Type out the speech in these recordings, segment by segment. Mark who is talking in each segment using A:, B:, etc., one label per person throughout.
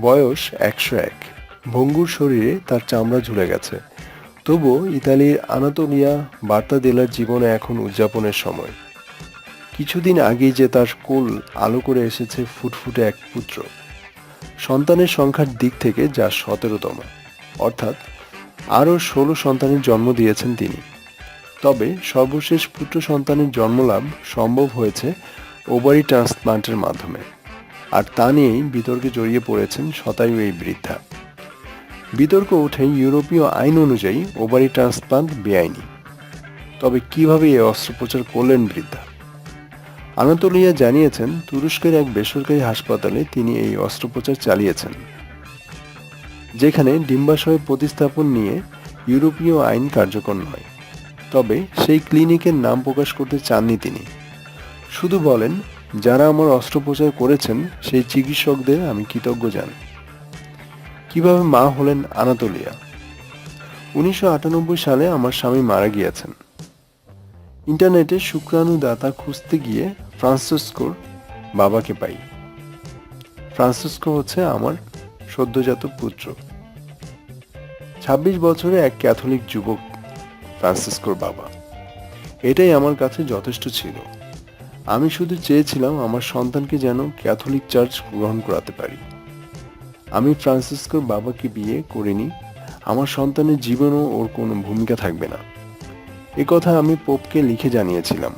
A: বয়স একশো এক। ভঙ্গুর শরীরে তার চামড়া ঝুলে গেছে। তবুও ইতালির আনাতোলিয়া বার্তা দেলার জীবনে এখন উদযাপনের সময়। কিছুদিন আগেই যে তার কোল আলো করে এসেছে ফুটফুটে এক পুত্র। সন্তানের সংখ্যার দিক থেকে যা সতেরোতম। অর্থাৎ আরও ষোলো সন্তানের জন্ম দিয়েছেন তিনি। তবে সর্বশেষ পুত্র সন্তানের জন্মলাভ সম্ভব হয়েছে ওভারি ট্রান্সপ্লান্টের মাধ্যমে। আর তা নিয়েই বিতর্কে জড়িয়ে পড়েছেন শতায়ু এই বৃদ্ধা। বিতর্ক ওঠে ইউরোপীয় আইন অনুযায়ী ওভারি ট্রান্সপ্লান্ট বেআইনি। তবে কীভাবে এই অস্ত্রোপচার করলেন বৃদ্ধা? আনাতোলিয়া জানিয়েছেন তুরস্কের এক বেসরকারি হাসপাতালে তিনি এই অস্ত্রোপচার চালিয়েছেন। যেখানে ডিম্বাশয় প্রতিস্থাপন নিয়ে ইউরোপীয় আইন কার্যকর নয়। তবে সেই ক্লিনিকের নাম প্রকাশ করতে চাননি তিনি। শুধু বলেন যারা আমার অস্ত্রোপচার করেছেন, সেই চিকিৎসকদের আমি কৃতজ্ঞ জানি কীভাবে মা হলেন আনাতোলিয়া? উনিশশো আটানব্বই সালে আমার স্বামী মারা গিয়েছেন। ইন্টারনেটে শুক্রাণু দাতা খুঁজতে গিয়ে ফ্রান্সিসকোর বাবাকে পাই। ফ্রান্সিসকো হচ্ছে আমার সদ্যজাত পুত্র। ছাব্বিশ বছরে এক ক্যাথলিক যুবক ফ্রান্সিসকোর বাবা। এটাই আমার কাছে যথেষ্ট ছিল। আমি শুধু চেয়েছিলাম আমার সন্তানকে যেন ক্যাথলিক চার্চ গ্রহণ করাতে পারি। আমি ফ্রান্সিসকোর বাবাকে বিয়ে করিনি। আমার সন্তানের জীবনও ওর কোনো ভূমিকা থাকবে না। এ কথা আমি পোপকে লিখে জানিয়েছিলাম।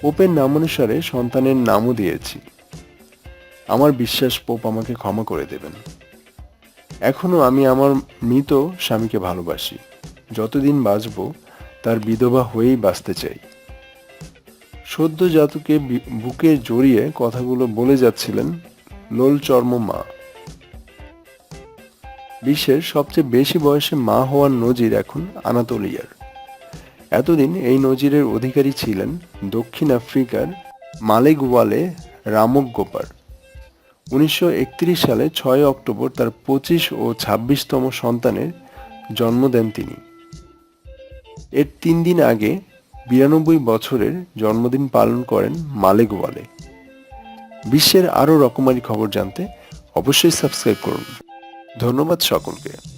A: পোপের নাম অনুসারে সন্তানের নামও দিয়েছি। আমার বিশ্বাস পোপ আমাকে ক্ষমা করে দেবেন। এখনও আমি আমার মৃত স্বামীকে ভালোবাসি। যতদিন বাঁচব, তার বিধবা হয়েই বাঁচতে চাই। সদ্য জাতকে বুকে জড়িয়ে কথাগুলো বলে যাচ্ছিলেন লোল চর্ম মা। বিশ্বের সবচেয়ে বেশি বয়সে মা হওয়ার নজির এখন আনাতোলিয়ার। এতদিন এই নজিরের অধিকারী ছিলেন দক্ষিণ আফ্রিকার মালেগওয়ালে রামক গোপার উনিশশো একত্রিশ সালে ছয় অক্টোবর তার পঁচিশ ও ছাব্বিশতম সন্তানের জন্ম দেন তিনি। এর তিন দিন আগে বিরানব্বই বছরের জন্মদিন পালন করেন মালেগওয়ালে বিশ্বের আরও রকমারি খবর জানতে অবশ্যই সাবস্ক্রাইব করুন। ধন্যবাদ সকলকে।